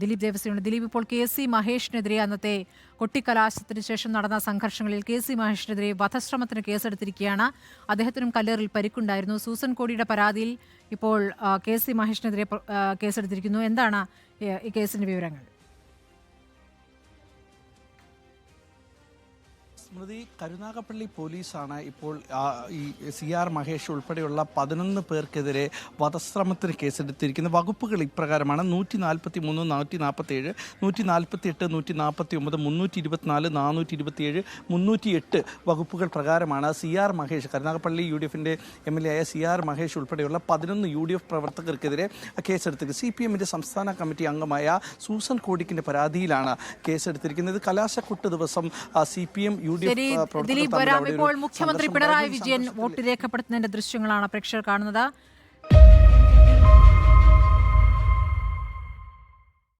ദിലീപ് ദേവസ്വയുണ്ട് ദിലീപ് ഇപ്പോൾ K C മഹേഷിനെതിരെ അന്നത്തെ കൊട്ടിക്കലാശത്തിന് ശേഷം നടന്ന സംഘർഷങ്ങളിൽ കെ സി മഹേഷിനെതിരെ വധശ്രമത്തിന് കേസെടുത്തിരിക്കുകയാണ്. അദ്ദേഹത്തിനും കല്ലേറിൽ പരിക്കുണ്ടായിരുന്നു. സൂസൻ കോടിയുടെ പരാതിയിൽ ഇപ്പോൾ കെ സി മഹേഷിനെതിരെ കേസെടുത്തിരിക്കുന്നു. എന്താണ് ഈ കേസിന്റെ വിവരങ്ങൾ? സ്മൃതി കരുനാഗപ്പള്ളി പോലീസാണ് ഇപ്പോൾ ഈ സി ആർ മഹേഷ് ഉൾപ്പെടെയുള്ള പതിനൊന്ന് പേർക്കെതിരെ വധശ്രമത്തിന് കേസെടുത്തിരിക്കുന്ന വകുപ്പുകൾ ഇപ്രകാരമാണ്. നൂറ്റി നാൽപ്പത്തി മൂന്ന് നൂറ്റി നാൽപ്പത്തി ഏഴ് നൂറ്റി നാൽപ്പത്തി എട്ട് നൂറ്റി നാൽപ്പത്തി ഒമ്പത് മുന്നൂറ്റി ഇരുപത്തിനാല് നാനൂറ്റി ഇരുപത്തിയേഴ് മുന്നൂറ്റി എട്ട് വകുപ്പുകൾ പ്രകാരമാണ് C R Mahesh Karunagappally U D എഫിന്റെ എം എൽ എ ആയ സി ആർ മഹേഷ് ഉൾപ്പെടെയുള്ള പതിനൊന്ന് യു ഡി എഫ് പ്രവർത്തകർക്കെതിരെ കേസെടുത്തിരിക്കുന്നത്. സി പി എമ്മിന്റെ സംസ്ഥാന കമ്മിറ്റി അംഗമായ സൂസൻ കോടിക്കിന്റെ പരാതിയിലാണ് കേസെടുത്തിരിക്കുന്നത്. കലാശക്കൊട്ട് ദിവസം സി പി എം യു ശരി ദിലീപ് വരാം. ഇപ്പോൾ മുഖ്യമന്ത്രി പിണറായി വിജയൻ വോട്ട് രേഖപ്പെടുത്തുന്നതിന്റെ ദൃശ്യങ്ങളാണ് പ്രേക്ഷകർ കാണുന്നത്.